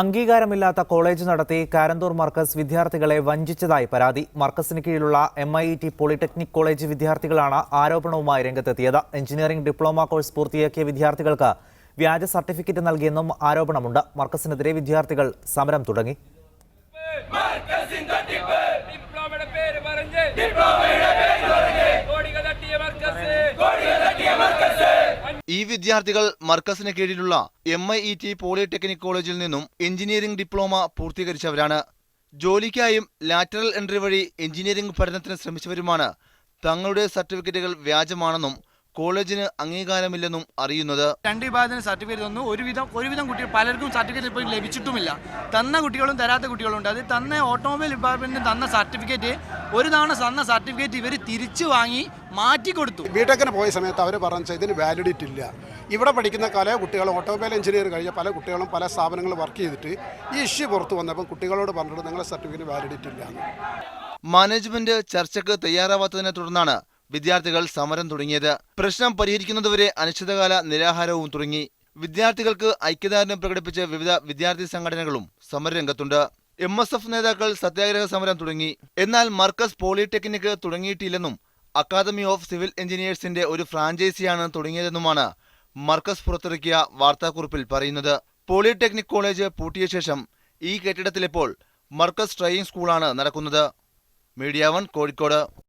അംഗീകാരമില്ലാത്ത college നടത്തി കാരന്തൂർ മർക്കസ് വിദ്യാർത്ഥികളെ വഞ്ചിച്ചതായി പരാതി. മർക്കസിന് കീഴിലുള്ള M I T polytechnic college വിദ്യാർത്ഥികളാണ് ആരോപണവുമായി രംഗത്തെത്തിയത്. എഞ്ചിനീയറിംഗ് ഡിപ്ലോമ കോഴ്സ് പൂർത്തിയാക്കിയ വിദ്യാർത്ഥികൾക്ക് വ്യാജ സർട്ടിഫിക്കറ്റ് നൽകിയെന്നും ആരോപണമുണ്ട്. മർക്കസിനെതിരെ വിദ്യാർത്ഥികൾ സമരം തുടങ്ങി. ഈ വിദ്യാർത്ഥികൾ മർക്കസിന് കീഴിലുള്ള M I E T polytechnic കോളേജിൽ നിന്നും എഞ്ചിനീയറിംഗ് ഡിപ്ലോമ പൂർത്തീകരിച്ചവരാണ്. ജോലിക്കായും ലാറ്ററൽ എൻട്രി വഴി എഞ്ചിനീയറിംഗ് പഠനത്തിന് ശ്രമിച്ചവരുമാണ് തങ്ങളുടെ സർട്ടിഫിക്കറ്റുകൾ വ്യാജമാണെന്നും കോളേജിന് അംഗീകാരമില്ലെന്നും അറിയുന്നത്. രണ്ട് വിഭാഗത്തിന് സർട്ടിഫിക്കറ്റ് തന്നു. ഒരുവിധം ഒരുവിധം കുട്ടികൾ പലർക്കും സർട്ടിഫിക്കറ്റ് ഇപ്പോൾ ലഭിച്ചിട്ടുമില്ല. തന്ന കുട്ടികളും തരാത്ത കുട്ടികളും ഉണ്ട് അത് തന്ന ഓട്ടോമൊബൈൽ ഡിപ്പാർട്ട്മെന്റിന് തന്ന സർട്ടിഫിക്കറ്റ് ഒരു തവണ തന്ന സർട്ടിഫിക്കറ്റ് ഇവർ തിരിച്ചു വാങ്ങി മാറ്റി കൊടുത്തു. ബിടെക്കിന് പോയ സമയത്ത് അവർ പറഞ്ഞ ഇതിന് വാലിഡിറ്റി ഇല്ല. ഇവിടെ പഠിക്കുന്ന പല കുട്ടികൾ ഓട്ടോമൊബൈൽ എഞ്ചിനീയർ കഴിഞ്ഞ പല കുട്ടികളും പല സ്ഥാപനങ്ങളിൽ വർക്ക് ചെയ്തിട്ട് ഈ ഇഷ്യൂ പുറത്തു വന്നപ്പോൾ കുട്ടികളോട് പറഞ്ഞിട്ട് നിങ്ങളുടെ സർട്ടിഫിക്കറ്റ് വാലിഡിറ്റി ഇല്ല മാനേജ്മെന്റ് ചർച്ചയ്ക്ക് തയ്യാറാവാത്തതിനെ തുടർന്നാണ് വിദ്യാർത്ഥികൾ സമരം തുടങ്ങിയത്. പ്രശ്നം പരിഹരിക്കുന്നതുവരെ അനിശ്ചിതകാല നിരാഹാരവും തുടങ്ങി. വിദ്യാർത്ഥികൾക്ക് ഐക്യദാർഢ്യം പ്രകടിപ്പിച്ച് വിവിധ വിദ്യാർത്ഥി സംഘടനകളും സമരരംഗത്തുണ്ട്. എം എസ് എഫ് നേതാക്കൾ സത്യാഗ്രഹ സമരം തുടങ്ങി. എന്നാൽ മർക്കസ് പോളിടെക്നിക് തുടങ്ങിയിട്ടില്ലെന്നും അക്കാദമി ഓഫ് സിവിൽ എഞ്ചിനീയേഴ്സിന്റെ ഒരു ഫ്രാഞ്ചൈസിയാണ് തുടങ്ങിയതെന്നുമാണ് മർക്കസ് പുറത്തിറക്കിയ വാർത്താക്കുറിപ്പിൽ പറയുന്നത്. പോളിടെക്നിക് കോളേജ് പൂട്ടിയ ശേഷം ഈ കെട്ടിടത്തിലിപ്പോൾ മർക്കസ് ട്രെയിനിങ് സ്കൂളാണ് നടക്കുന്നത്. Media One Kozhikode.